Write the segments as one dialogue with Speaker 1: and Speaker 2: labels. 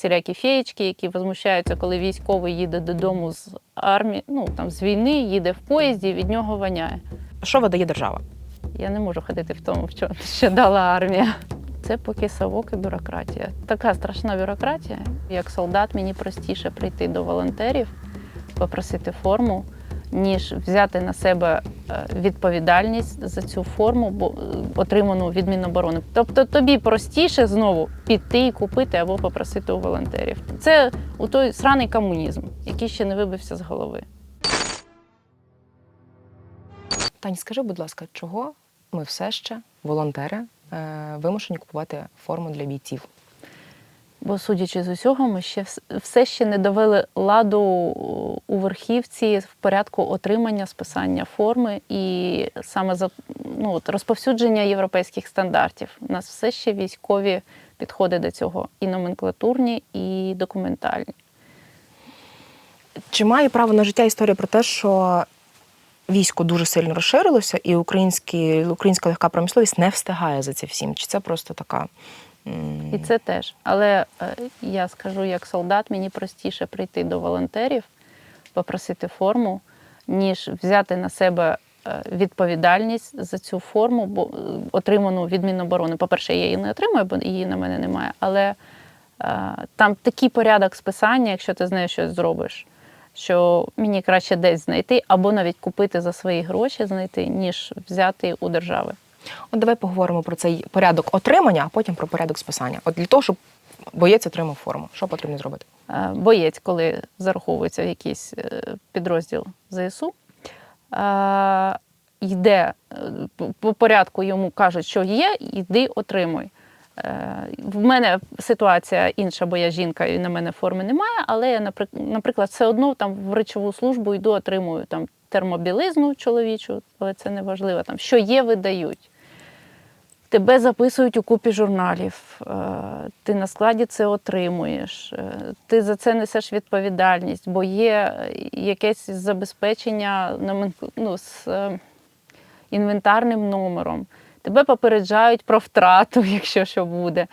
Speaker 1: всілякі феєчки, які возмущаються, коли військовий їде додому з армії, ну там з війни, їде в поїзді, від нього воняє.
Speaker 2: Що видає держава?
Speaker 1: Я не можу ходити в тому, в чому ще дала армія. Це поки совок і бюрократія. Така страшна бюрократія. Як солдат, мені простіше прийти до волонтерів, попросити форму, ніж взяти на себе е, відповідальність за цю форму, бо е, отриману від Міноборони. Тобто тобі простіше знову піти і купити або попросити у волонтерів. Це у той сраний комунізм, який ще не вибився з голови.
Speaker 2: Тань, скажи, будь ласка, чого ми все ще, волонтери, е, вимушені купувати форму для бійців?
Speaker 1: Бо, судячи з усього, ми ще все ще не довели ладу у верхівці в порядку отримання списання форми і саме за ну, от, розповсюдження європейських стандартів. У нас все ще військові підходи до цього і номенклатурні, і документальні.
Speaker 2: Чи має право на життя історія про те, що військо дуже сильно розширилося, і українська легка промисловість не встигає за цим всім? Чи це просто така.
Speaker 1: І це теж. Але е, я скажу, як солдат, мені простіше прийти до волонтерів, попросити форму, ніж взяти на себе е, відповідальність за цю форму, бо е, отриману від Міноборони. По-перше, я її не отримую, бо її на мене немає. Але там такий порядок списання, якщо ти з нею щось зробиш, що мені краще десь знайти, або навіть купити за свої гроші знайти, ніж взяти у держави.
Speaker 2: От давай поговоримо про цей порядок отримання, а потім про порядок списання. От для того, щоб боєць отримав форму, що потрібно зробити?
Speaker 1: Е, боєць, коли зараховується в якийсь е, підрозділ ЗСУ, е, йде по- по порядку йому кажуть, що є, йди отримуй. В мене ситуація інша, бо я жінка і на мене форми немає, але я, наприклад, все одно там в речову службу йду, отримую там термобілизну чоловічу, але це не важливо. Там що є, видають. Тебе записують у купі журналів, е, ти на складі це отримуєш, е, ти за це несеш відповідальність, бо є якесь забезпечення ну, з е, інвентарним номером. Тебе попереджають про втрату, якщо що буде.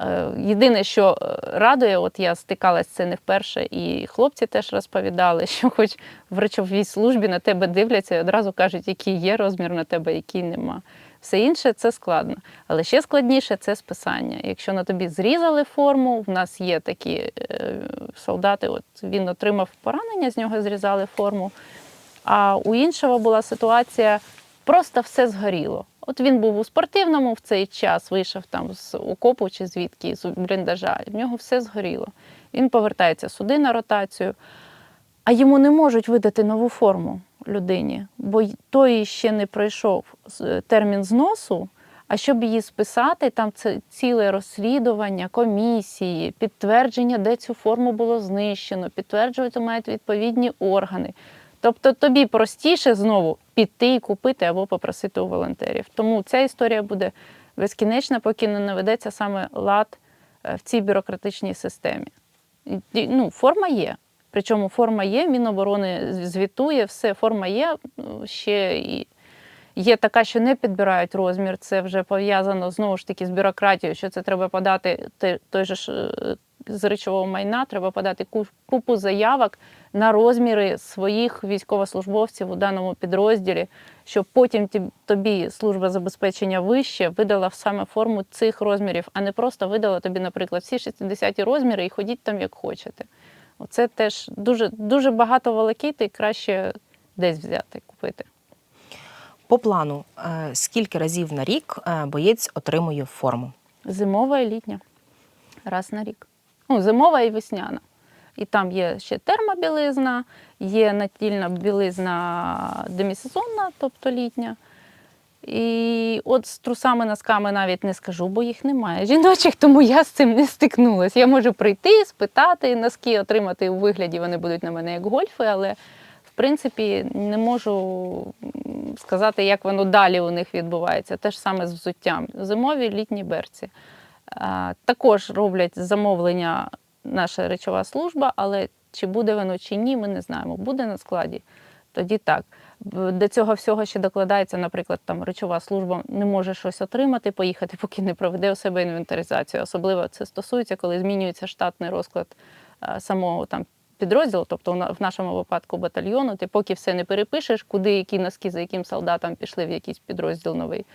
Speaker 1: Е, Єдине, що е, радує, от я стикалась це не вперше, і хлопці теж розповідали, що хоч в речовій службі на тебе дивляться і одразу кажуть, який є розмір на тебе, який нема. Все інше це складно. Але ще складніше це списання. Якщо на тобі зрізали форму, в нас є такі е, солдати, от він отримав поранення, з нього зрізали форму. А у іншого була ситуація, просто все згоріло. От він був у спортивному в цей час, вийшов там з окопу чи звідки, з бліндажа, в нього все згоріло. Він повертається сюди на ротацію, а йому не можуть видати нову форму людині, бо той ще не пройшов термін зносу. А щоб її списати, там це ціле розслідування, комісії, підтвердження, де цю форму було знищено, підтверджувати мають відповідні органи. Тобто тобі простіше знову піти і купити або попросити у волонтерів. Тому ця історія буде безкінечна, поки не наведеться саме лад е, в цій бюрократичній системі. Ну, форма є. Причому форма є, Міноборони звітує, все, форма є. Ну, Ще і є така, що не підбирають розмір. Це вже пов'язано знову ж таки з бюрократією, що це треба подати той же ж е, з речового майна, треба подати купу заявок на розміри своїх військовослужбовців у даному підрозділі, щоб потім тобі служба забезпечення вище видала саме форму цих розмірів, а не просто видала тобі, наприклад, всі 60 розміри і ходіть там як хочете. Оце теж дуже, дуже багато волокіти, і краще десь взяти, купити.
Speaker 2: По плану, е, скільки разів на рік е, боєць отримує форму?
Speaker 1: Зимова і літня. Раз на рік. Ну, зимова і весняна. І там є ще термобілизна, є натільна білизна демісезонна, тобто літня. І от з трусами, носками навіть не скажу, бо їх немає. Жіночих, тому я з цим не стикнулася. Я можу прийти, спитати, носки отримати у вигляді, вони будуть на мене як гольфи, але в принципі не можу сказати, як воно далі у них відбувається. Те ж саме з взуттям. Зимові літні берці. Також роблять замовлення наша речова служба, але чи буде воно чи ні, ми не знаємо. Буде на складі, тоді так. До цього всього ще докладається, наприклад, там речова служба не може щось отримати, поїхати, поки не проведе у себе інвентаризацію. Особливо це стосується, коли змінюється штатний розклад е, самого там підрозділу, тобто в нашому випадку батальйону. Ти поки все не перепишеш, куди які носки за яким солдатом пішли в якийсь підрозділ новий,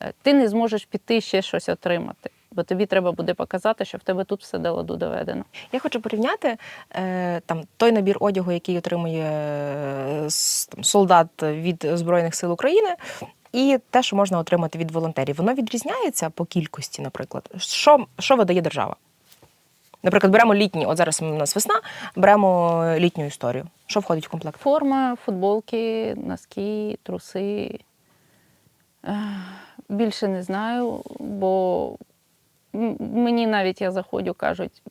Speaker 1: е, ти не зможеш піти ще щось отримати. Бо тобі треба буде показати, що в тебе тут все до ладу доведено.
Speaker 2: Я хочу порівняти е, там той набір одягу, який отримує е, там, солдат від Збройних сил України, і те, що можна отримати від волонтерів. Воно відрізняється по кількості, наприклад. Що, що видає держава? Наприклад, беремо літні, от зараз у нас весна, беремо літню історію. Що входить в комплект?
Speaker 1: Форма, футболки, носки, труси. Більше не знаю, бо мені навіть я заходжу, кажуть,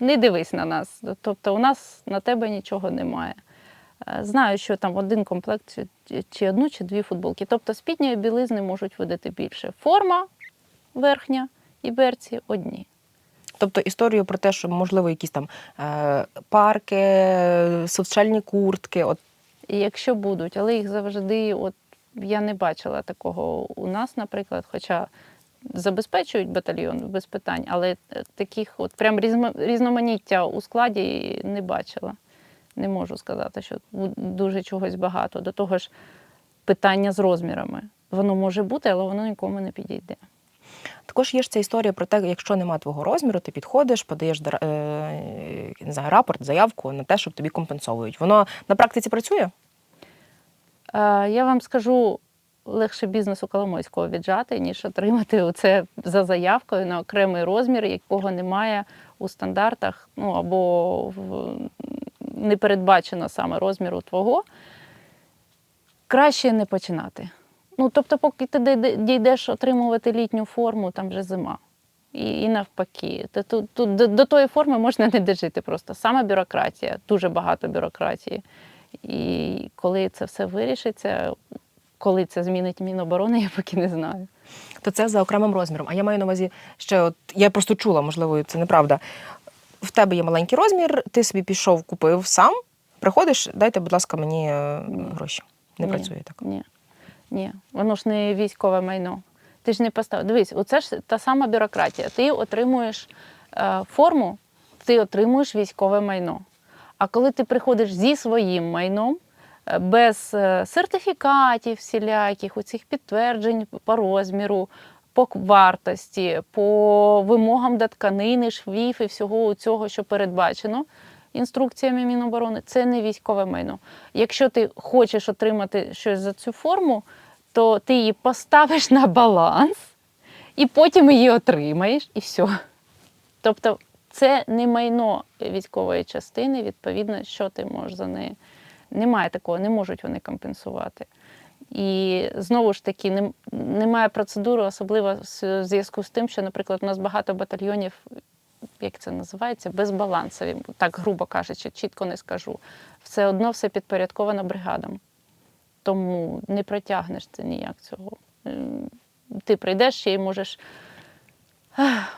Speaker 1: не дивись на нас. Тобто у нас на тебе нічого немає. Е, Знаю, що там один комплект, чи- одну, чи дві футболки. Тобто спідньої білизни можуть видати більше. Форма верхня і берці одні.
Speaker 2: Тобто історію про те, що можливо якісь там е, парки, соцчальні куртки. От
Speaker 1: якщо будуть, але їх завжди, от я не бачила такого у нас, наприклад, хоча забезпечують батальйон без питань, але е, таких от прям різноманіття у складі не бачила. Не можу сказати, що дуже чогось багато. До того ж, питання з розмірами. Воно може бути, але воно нікому не підійде.
Speaker 2: Також є ж ця історія про те, якщо нема твого розміру, ти підходиш, подаєш е, не знаю, рапорт, заявку на те, щоб тобі компенсовують. Воно на практиці працює?
Speaker 1: Е, Я вам скажу, легше бізнесу Коломойського віджати, ніж отримати оце за заявкою на окремий розмір, якого немає у стандартах, ну або в, не передбачено саме розміру твого. Краще не починати. Ну, тобто, поки ти дійдеш отримувати літню форму, там вже зима. І, і навпаки. Ти Тут, тут, до, до тої форми можна не дожити просто. Саме бюрократія, дуже багато бюрократії. І коли це все вирішиться, коли це змінить Міноборони, я поки не знаю.
Speaker 2: То це за окремим розміром. А я маю на увазі ще, от я просто чула, можливо, це неправда. В тебе є маленький розмір, ти собі пішов, купив сам, приходиш, дайте, будь ласка, мені е, гроші. Не
Speaker 1: Ні.
Speaker 2: працює так.
Speaker 1: Ні. Ні, воно ж не військове майно. Ти ж не поставив. Дивись, оце ж та сама бюрократія. Ти отримуєш е, форму, ти отримуєш військове майно. А коли ти приходиш зі своїм майном, без е, сертифікатів всіляких, оцих підтверджень по розміру, по вартості, по вимогам до тканини, швів і всього цього, що передбачено інструкціями Міноборони, це не військове майно. Якщо ти хочеш отримати щось за цю форму, то ти її поставиш на баланс і потім її отримаєш, і все. Тобто це не майно військової частини, відповідно, що ти можеш за неї. Немає такого, не можуть вони компенсувати. І знову ж таки, немає процедури, особливо в зв'язку з тим, що, наприклад, у нас багато батальйонів, як це називається, безбалансові, так грубо кажучи, чітко не скажу. Все одно все підпорядковано бригадам. Тому не протягнеш це ніяк цього. Ем, Ти прийдеш й можеш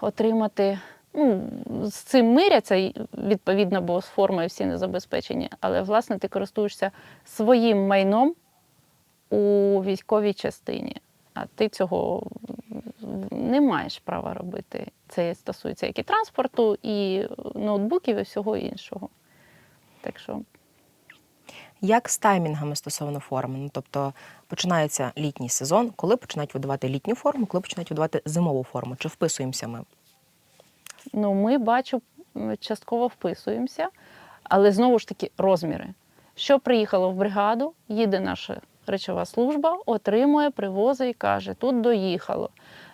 Speaker 1: отримати. Ну, з цим миряться, відповідно, бо з формою всі не забезпечені. Але, власне, ти користуєшся своїм майном у військовій частині. А ти цього не маєш права робити. Це стосується як і транспорту, і ноутбуків, і всього іншого. Так що
Speaker 2: Як з таймінгами стосовно форми? Ну, тобто починається літній сезон, коли починають видавати літню форму, коли починають видавати зимову форму? Чи вписуємося ми?
Speaker 1: Ну, ми бачу, частково вписуємося, але знову ж таки розміри. Що приїхало в бригаду, їде наша речова служба, отримує, привозить і каже, тут доїхало.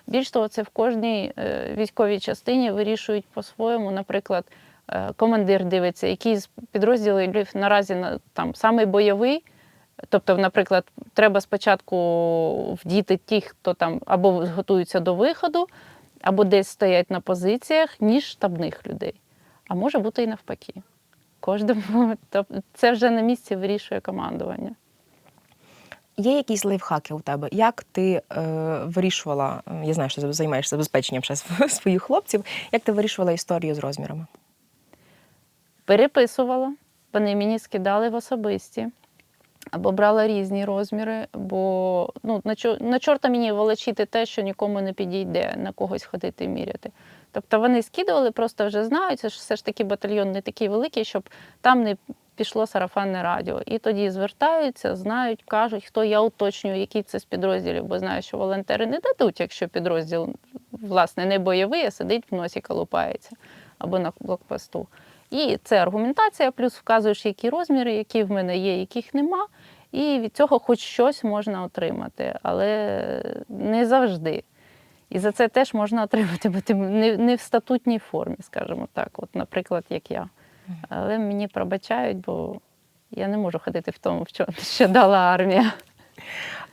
Speaker 1: Більш того, це в кожній е, військовій частині вирішують по-своєму. Наприклад, е, командир дивиться, який з підрозділів наразі на- там самий бойовий. Тобто, наприклад, треба спочатку вдіти тих, хто там або готуються до виходу, або десь стоять на позиціях, ніж штабних людей. А може бути і навпаки. Кожному це вже на місці вирішує командування.
Speaker 2: Є якісь лайфхаки у тебе? Як ти е, вирішувала? Я знаю, що ти займаєшся забезпеченням своїх хлопців. Як ти вирішувала історію з розмірами?
Speaker 1: Переписувала, вони мені скидали в особисті. Або брала різні розміри, бо ну, на, чо, на чорта мені волочити те, що нікому не підійде, на когось ходити міряти. Тобто вони скидували, просто вже знають, ж все ж таки батальйон не такий великий, щоб там не пішло сарафанне радіо. І тоді звертаються, знають, кажуть, хто я уточнюю, який це з підрозділів, бо знаю, що волонтери не дадуть, якщо підрозділ власне не бойовий, а сидить в носі колупається або на блокпосту. І це аргументація, плюс вказуєш, які розміри, які в мене є, яких нема. І від цього хоч щось можна отримати, але не завжди. І за це теж можна отримати, бо ти не, в статутній формі, скажімо так, от, наприклад, як я. Але мені пробачають, бо я не можу ходити в тому, в чому що дала армія.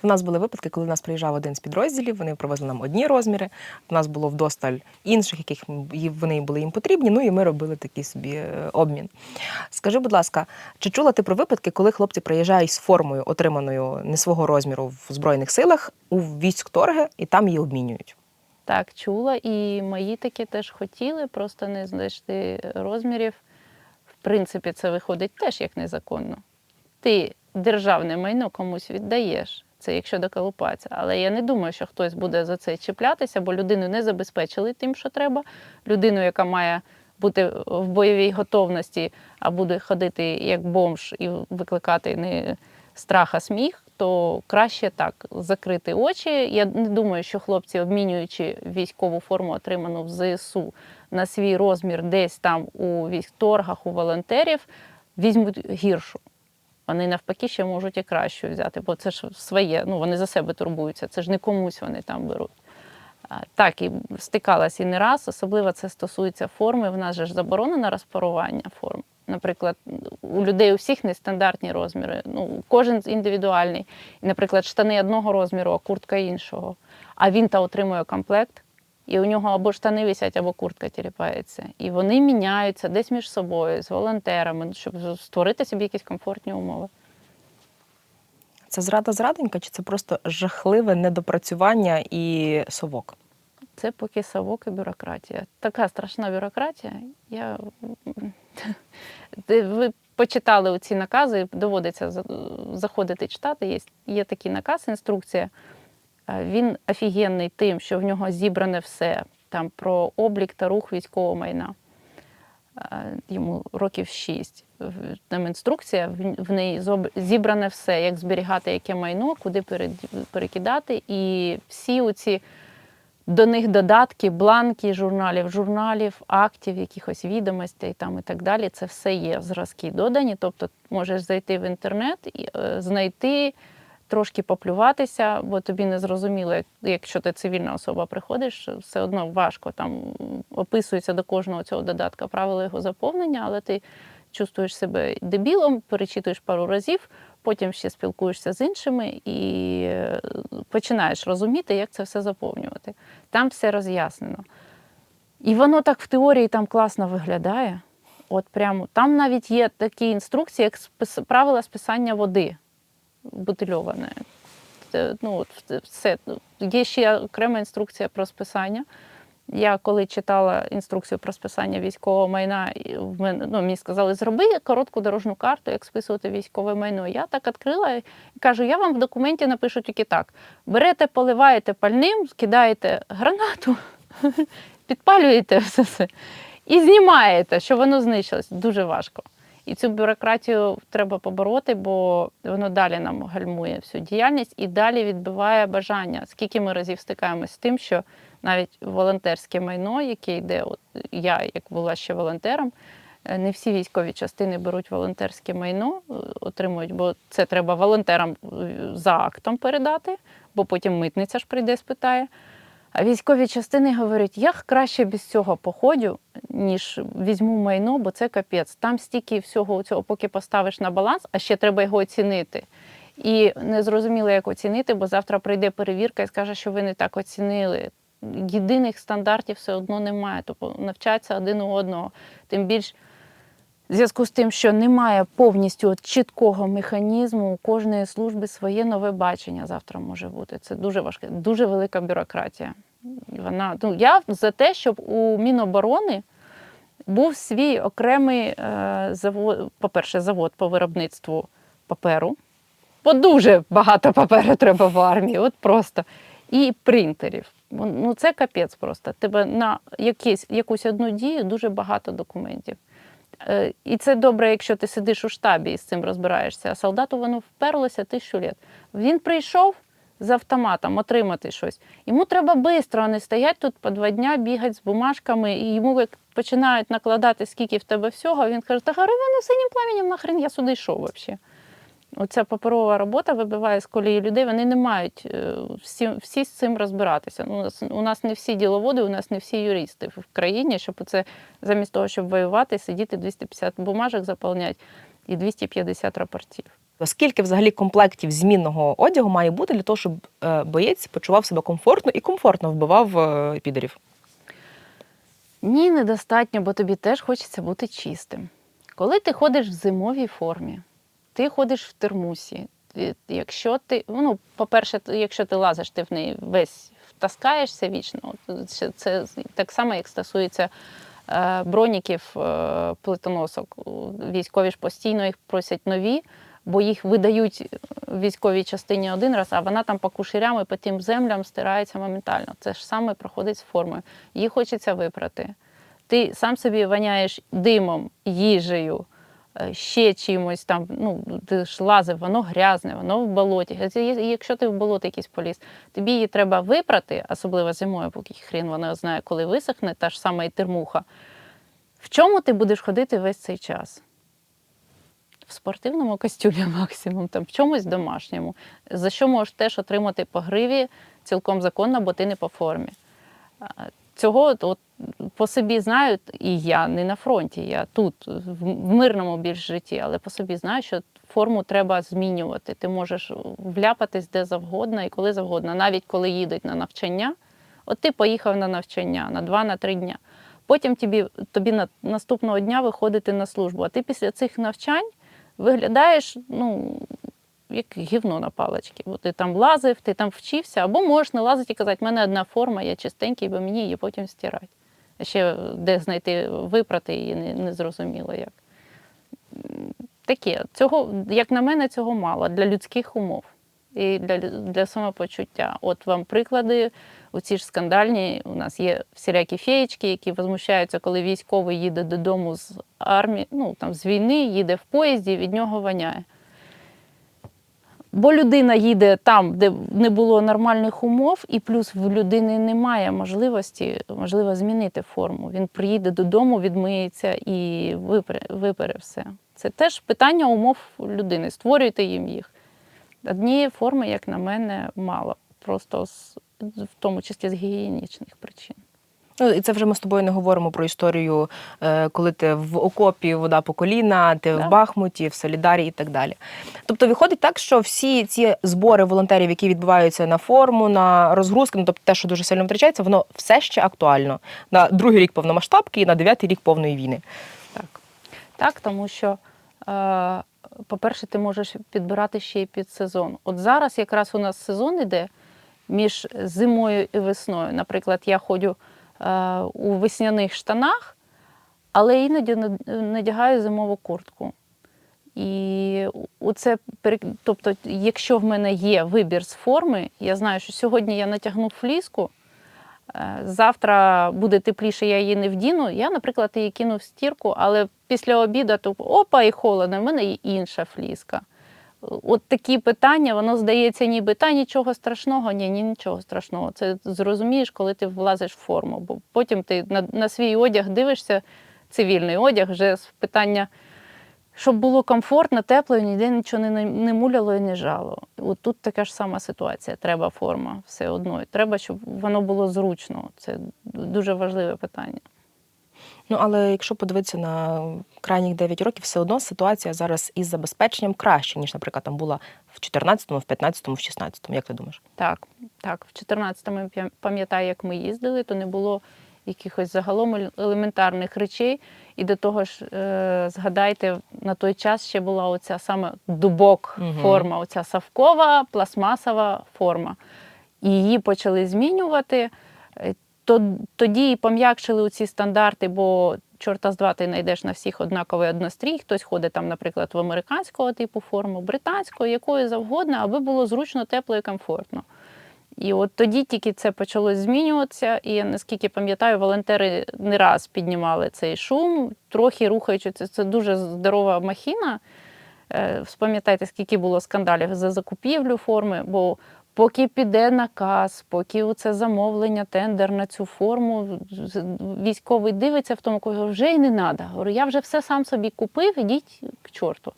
Speaker 2: У нас були випадки, коли у нас приїжджав один з підрозділів, вони привезли нам одні розміри. У нас було вдосталь інших, яких вони були їм потрібні. Ну і ми робили такий собі е, обмін. Скажи, будь ласка, чи чула ти про випадки, коли хлопці приїжджають з формою, отриманою не свого розміру в збройних силах, у військторги і там її обмінюють?
Speaker 1: Так, чула, і мої таки теж хотіли, просто не знайшли розмірів. В принципі, це виходить теж як незаконно. Ти державне майно комусь віддаєш. Це якщо доколупатися. Але я не думаю, що хтось буде за це чіплятися, бо людину не забезпечили тим, що треба. Людину, яка має бути в бойовій готовності, а буде ходити як бомж і викликати не страх, а сміх, то краще так закрити очі. Я не думаю, що хлопці, обмінюючи військову форму, отриману в ЗСУ на свій розмір, десь там у військторгах, у волонтерів, візьмуть гіршу. Вони навпаки ще можуть і кращу взяти, бо це ж своє, ну вони за себе турбуються, це ж не комусь вони там беруть. Так, і стикалась і не раз, особливо це стосується форми. В нас же ж заборонено розпарування форм. Наприклад, у людей у всіх нестандартні розміри, ну, кожен індивідуальний. Наприклад, штани одного розміру, а куртка іншого. А він та отримує комплект, і у нього або штани висять, або куртка тіліпається. І вони міняються десь між собою з волонтерами, щоб створити собі якісь комфортні умови.
Speaker 2: Це зрада зрадонька, чи це просто жахливе недопрацювання і совок?
Speaker 1: Це поки совок і бюрократія. Така страшна бюрократія. Я... Ви почитали ці накази, доводиться заходити читати. Є, є такий наказ, інструкція. А Він офігенний тим, що в нього зібране все там про облік та рух військового майна. Йому років шість. Там інструкція, в- в неї зібране все, як зберігати яке майно, куди перекидати. І всі оці до них додатки, бланки журналів, журналів, актів, якихось відомостей там і так далі. Це все є зразки додані. Тобто можеш зайти в інтернет і е, знайти, трошки поплюватися, бо тобі не зрозуміло, якщо ти цивільна особа приходиш, все одно важко там описується до кожного цього додатка правила його заповнення, але ти чувствуєш себе дебілом, перечитуєш пару разів, потім ще спілкуєшся з іншими і е, починаєш розуміти, як це все заповнювати. Там все роз'яснено. І воно так в теорії там класно виглядає. От прямо там навіть є такі інструкції, як правила списання води бутильованої. Це, ну, все. Є ще окрема інструкція про списання. Я коли читала інструкцію про списання військового майна, в мене ну, мені сказали, зроби коротку дорожню карту, як списувати військове майно. Я так відкрила і кажу, я вам в документі напишу тільки так: берете, поливаєте пальним, скидаєте гранату, підпалюєте все це і знімаєте, щоб воно знищилось. Дуже важко. І цю бюрократію треба побороти, бо воно далі нам гальмує всю діяльність і далі відбиває бажання. Скільки ми разів стикаємось з тим, що навіть волонтерське майно, яке йде, от я як була ще волонтером, е, не всі військові частини беруть волонтерське майно, е, отримують, бо це треба волонтерам е, за актом передати, бо потім митниця ж прийде, спитає. А військові частини говорять, я краще без цього походю, ніж візьму майно, бо це капець. Там стільки всього цього, поки поставиш на баланс, а ще треба його оцінити. І не зрозуміло, як оцінити, бо завтра прийде перевірка і скаже, що ви не так оцінили. Єдиних стандартів все одно немає, тобто навчаться один у одного. Тим більш в зв'язку з тим, що немає повністю чіткого механізму, у кожної служби своє нове бачення завтра може бути. Це дуже важке, дуже велика бюрократія. Вона, ну, я за те, щоб у Міноборони був свій окремий е, завод, по-перше, завод по виробництву паперу, бо дуже багато паперу треба в армії, от просто. І принтерів. Ну це капець просто. Тебе на якісь, якусь одну дію дуже багато документів. Е, І це добре, якщо ти сидиш у штабі і з цим розбираєшся. А солдату воно вперлося тисячу літ. Він прийшов з автоматом отримати щось. Йому треба швидко, а не стоять тут по два дня, бігати з бумажками, і йому як починають накладати, скільки в тебе всього. Він каже, та гори воно синім пламенем, нахрен я сюди йшов взагалі. Оця паперова робота вибиває з колії людей, вони не мають е, всі, всі з цим розбиратися. Ну, У нас, у нас не всі діловоди, у нас не всі юристи в країні, щоб це замість того, щоб воювати, сидіти 250 бумажок заповняти і 250 рапортів.
Speaker 2: Скільки взагалі комплектів змінного одягу має бути для того, щоб е, боєць почував себе комфортно і комфортно вбивав е, підерів?
Speaker 1: Ні, недостатньо, бо тобі теж хочеться бути чистим. Коли ти ходиш в зимовій формі, ти ходиш в термусі. Якщо ти, ну, по-перше, якщо ти лазиш, ти в неї весь втаскаєшся вічно. Це, це так само, як стосується е, броніків, е, плитоносок. Військові ж постійно їх просять нові, бо їх видають в військовій частині один раз, а вона там по куширям і по тим землям стирається моментально. Це ж саме проходить з формою. Її хочеться випрати. Ти сам собі воняєш димом, їжею, е, ще чимось там. Ну, ти ж лазив, воно грязне, воно в болоті. Якщо ти в болото якийсь поліз, тобі її треба випрати, особливо зимою, поки хрін вона знає, коли висохне, та ж сама і термуха. В чому ти будеш ходити весь цей час? В спортивному костюмі максимум, там, в чомусь домашньому, за що можеш теж отримати по гриві цілком законно, бо ти не по формі. Цього от, по собі знаю, і я не на фронті, я тут, в мирному більш житті, але по собі знаю, що форму треба змінювати. Ти можеш вляпатись де завгодно і коли завгодно, навіть коли їдуть на навчання. От ти поїхав на навчання на два, на три дня. Потім тобі, тобі на, наступного дня виходити на службу. А ти після цих навчань виглядаєш, ну, як гівно на паличці. Бо ти там лазив, ти там вчився, або можеш не лазити і казати, в мене одна форма, я чистенький, бо мені її потім стирати. А ще де знайти випрати її не, не зрозуміло як. Таке, цього, як на мене, цього мало для людських умов і для, для самопочуття. От вам приклади, оці ж скандальні. У нас є всілякі феєчки, які возмущаються, коли військовий їде додому з армії, ну там з війни, їде в поїзді, від нього воняє. Бо людина їде там, де не було нормальних умов, і плюс в людини немає можливості можливо змінити форму. Він приїде додому, відмиється і випере, випере все. Це теж питання умов людини. Створюйте їм їх. Однієї форми, як на мене, мало. Просто з, в тому числі з гігієнічних причин.
Speaker 2: Ну, і це вже ми з тобою не говоримо про історію, е, коли ти в окопі вода по коліна, ти
Speaker 1: Да.
Speaker 2: в Бахмуті, в Солідарі і так далі. Тобто виходить так, що всі ці збори волонтерів, які відбуваються на форму, на розгрузки, ну тобто те, що дуже сильно втрачається, воно все ще актуально на другий рік повномасштабки і на дев'ятий рік повної війни.
Speaker 1: Так, так тому що, е, по-перше, ти можеш підбирати ще й під сезон. От зараз якраз у нас сезон іде між зимою і весною. Наприклад, я ходжу е, у весняних штанах, але іноді надягаю зимову куртку. І оце, тобто, якщо в мене є вибір з форми, я знаю, що сьогодні я натягну фліску, е, завтра буде тепліше, я її не вдіну. Я, наприклад, її кину в стірку, але після обіду то опа, і холодно, в мене є інша фліска. От такі питання, воно здається, ніби та нічого страшного, ні, ні, нічого страшного. Це зрозумієш, коли ти влазиш в форму. Бо потім ти на, на свій одяг дивишся, цивільний одяг, вже з питання, щоб було комфортно, тепло, і ніде нічого не, не муляло і не жало. От тут така ж сама ситуація. Треба форма все одно. Треба, щоб воно було зручно. Це дуже важливе питання.
Speaker 2: Ну але якщо подивитися на крайніх 9 років, все одно ситуація зараз із забезпеченням краще, ніж, наприклад, там була в 14-му, в 15-му, в 16-му. Як ти думаєш?
Speaker 1: Так, так. В 14-му я пам'ятаю, як ми їздили, то не було якихось загалом елементарних речей. І до того ж, е, згадайте, на той час ще була оця саме дубок
Speaker 2: Мгм.
Speaker 1: форма, оця савкова пластмасова форма. І її почали змінювати. То, тоді і пом'якшили ці стандарти, бо чорта з два ти знайдеш на всіх однаковий однострій. Хтось ходить там, наприклад, в американського типу форму, британського, якої завгодно, аби було зручно, тепло і комфортно. І от тоді тільки це почало змінюватися. І наскільки пам'ятаю, волонтери не раз піднімали цей шум, трохи рухаючи це, це дуже здорова махіна. Е, Спам'ятайте, скільки було скандалів за закупівлю форми, бо поки піде наказ, поки це замовлення, тендер на цю форму, військовий дивиться в тому, кого вже й не треба. Говорю, я вже все сам собі купив, ідіть к чорту.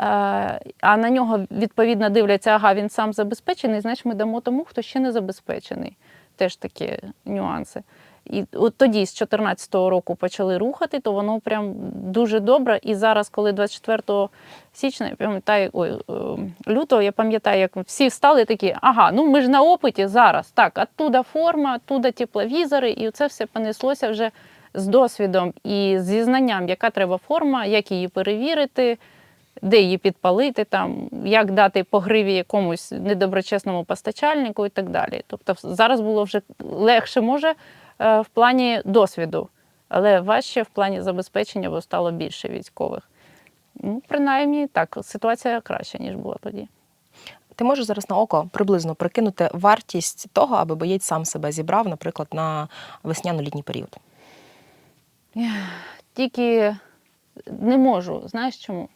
Speaker 1: Е, А на нього відповідно дивляться, ага, він сам забезпечений, значить ми дамо тому, хто ще не забезпечений. Теж такі нюанси. І от тоді, з 2014 року, почали рухати, то воно прям дуже добре. І зараз, коли 24 січня, я пам'ятаю, ой, е, лютого, я пам'ятаю, як всі встали такі, ага, ну ми ж на опиті зараз. Так, оттуда форма, оттуда тепловізори, і це все понеслося вже з досвідом і зі знанням, яка треба форма, як її перевірити, де її підпалити, там, як дати по гриві якомусь недоброчесному постачальнику і так далі. Тобто зараз було вже легше може в плані досвіду, але важче в плані забезпечення, бо стало більше військових. Ну, принаймні, так, ситуація краща, ніж була тоді.
Speaker 2: Ти можеш зараз на око приблизно прикинути вартість того, аби боєць сам себе зібрав, наприклад, на весняно-літній період.
Speaker 1: Тільки не можу. Знаєш чому?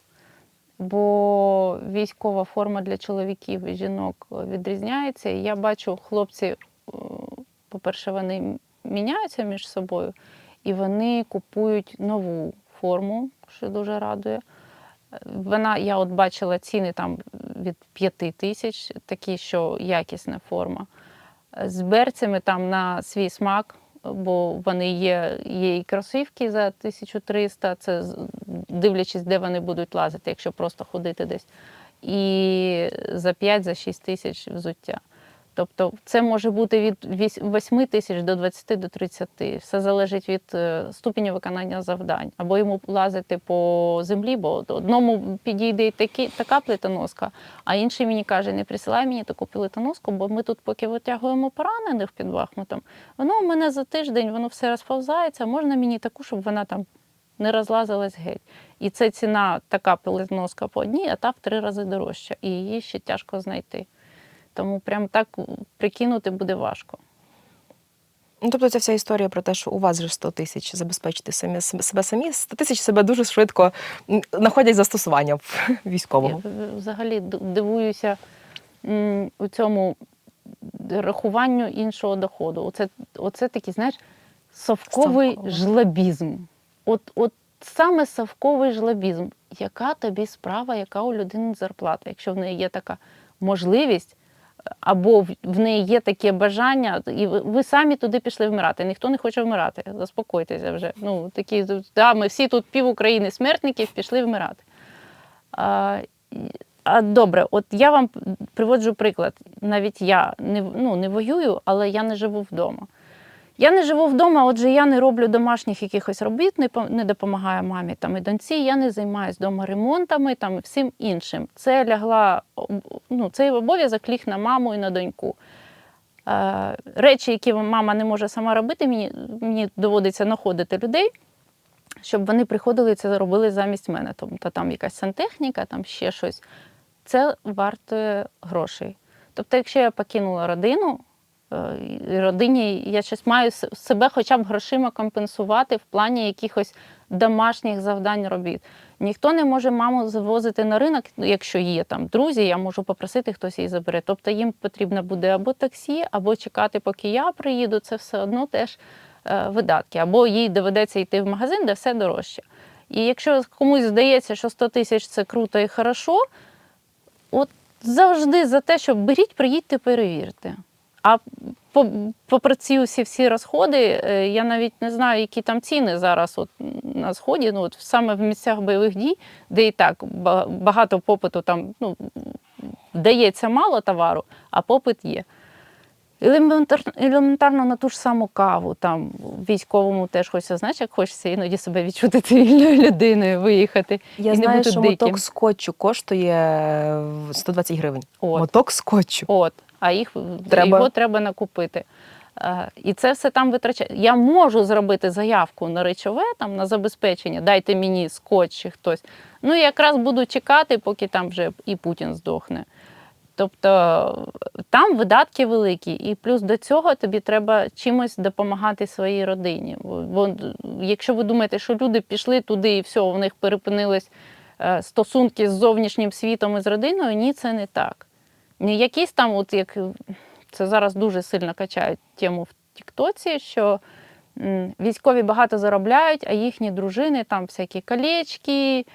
Speaker 1: Бо військова форма для чоловіків і жінок відрізняється. І я бачу, хлопці, е, по-перше, вони міняються між собою, і вони купують нову форму, що дуже радує. Вона, я от бачила ціни там від 5 тисяч, такі, що якісна форма. З берцями там на свій смак, бо вони є, є і кросівки за 1300, це дивлячись, де вони будуть лазити, якщо просто ходити десь. І за 5-6 тисяч взуття. Тобто це може бути від вісь- 8 тисяч до 20 до 30. Все залежить від е, ступеню виконання завдань. Або йому лазити по землі, бо одному підійде і такі, така плитоноска, а інший мені каже, не присилай мені таку плитоноску, бо ми тут поки витягуємо поранених під Бахмутом, воно у мене за тиждень воно все розповзається, можна мені таку, щоб вона там не розлазилась геть. І це ціна така плитоноска по одній, а та в три рази дорожча. І її ще тяжко знайти. Тому прям так прикинути буде важко.
Speaker 2: Ну, тобто, ця вся історія про те, що у вас же 100 тисяч забезпечити самі себе самі, 100 тисяч себе дуже швидко знаходять застосування в військовому.
Speaker 1: Я взагалі дивуюся у цьому рахуванню іншого доходу. Оце, оце такий, знаєш, совковий
Speaker 2: Совковий.
Speaker 1: жлобізм. От, от саме совковий жлобізм. Яка тобі справа, яка у людини зарплата, якщо в неї є така можливість, або в- неї є таке бажання, і ви самі туди пішли вмирати. Ніхто не хоче вмирати. Заспокойтеся вже. Ну, такі, да, ми всі тут пів України смертників пішли вмирати. А, а добре, от я вам приводжу приклад. Навіть я не, ну, не воюю, але я не живу вдома. Я не живу вдома, отже, я не роблю домашніх якихось робіт, не, допомагаю мамі там, і доньці, я не займаюся вдома ремонтами там, і всім іншим. Це лягла, ну, цей обов'язок ліг на маму і на доньку. Е, речі, які мама не може сама робити, мені, мені доводиться знаходити людей, щоб вони приходили і це робили замість мене. Тобто там якась сантехніка, там ще щось. Це вартує грошей. Тобто, якщо я покинула родину, родині я щось маю себе хоча б грошима компенсувати в плані якихось домашніх завдань робіт. Ніхто не може маму завозити на ринок, якщо є там друзі, я можу попросити, хтось її забере. Тобто їм потрібно буде або таксі, або чекати, поки я приїду. Це все одно теж е, видатки. Або їй доведеться йти в магазин, де все дорожче. І якщо комусь здається, що 100 тисяч це круто і хорошо, от завжди за те, що беріть, приїдьте, перевірте. А по, попри ці усі всі розходи, е, я навіть не знаю, які там ціни зараз от на сході, ну от саме в місцях бойових дій, де і так багато попиту там ну, вдається мало товару, а попит є. Елементар, елементарно на ту ж саму каву, там військовому теж хочеться, знаєш, як хочеться іноді себе відчути цивільною людиною, виїхати.
Speaker 2: Я
Speaker 1: і не бути
Speaker 2: що
Speaker 1: диким.
Speaker 2: моток скотчу коштує в 120 гривень.
Speaker 1: От.
Speaker 2: Моток скотчу.
Speaker 1: От, а їх
Speaker 2: Треба-
Speaker 1: його треба накупити. Е, І це все там витрачає. Я можу зробити заявку на речове, там на забезпечення, дайте мені скотч чи хтось. Ну, і якраз буду чекати, поки там вже і Путін здохне. Тобто там видатки великі, і плюс до цього тобі треба чимось допомагати своїй родині. Бо, бо якщо ви думаєте, що люди пішли туди і все, у них перепинились е, стосунки з зовнішнім світом і з родиною, ні, це не так. Якісь там, от як це зараз дуже сильно качають тему в Тіктоці, що військові багато заробляють, а їхні дружини там всякі колечки,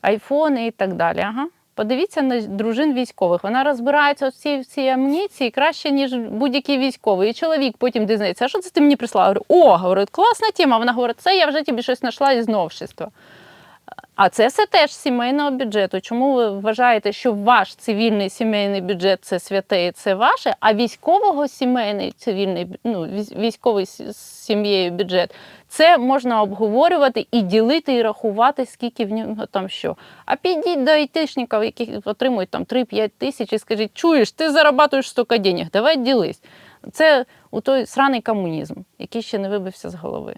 Speaker 1: айфони і так далі. Ага. Подивіться на дружин військових. Вона розбирається в цій всій амуніції краще, ніж будь-який військовий. І чоловік потім дізнається, а що це ти мені прислала? Говорю, о, говорить, класна тема. Вона говорить, це я вже тобі щось знайшла із новшества. А це все теж сімейного бюджету. Чому ви вважаєте, що ваш цивільний сімейний бюджет це святе і це ваше, а військового сімейний цивільний ну, військовий з сім'єю бюджет це можна обговорювати і ділити, і рахувати, скільки в нього там що. А підіть до айтишників, які отримують там 3-5 тисяч, і скажіть, чуєш, ти зарабатуєш стільки денег, давай ділись. Це у той сраний комунізм, який ще не вибився з голови.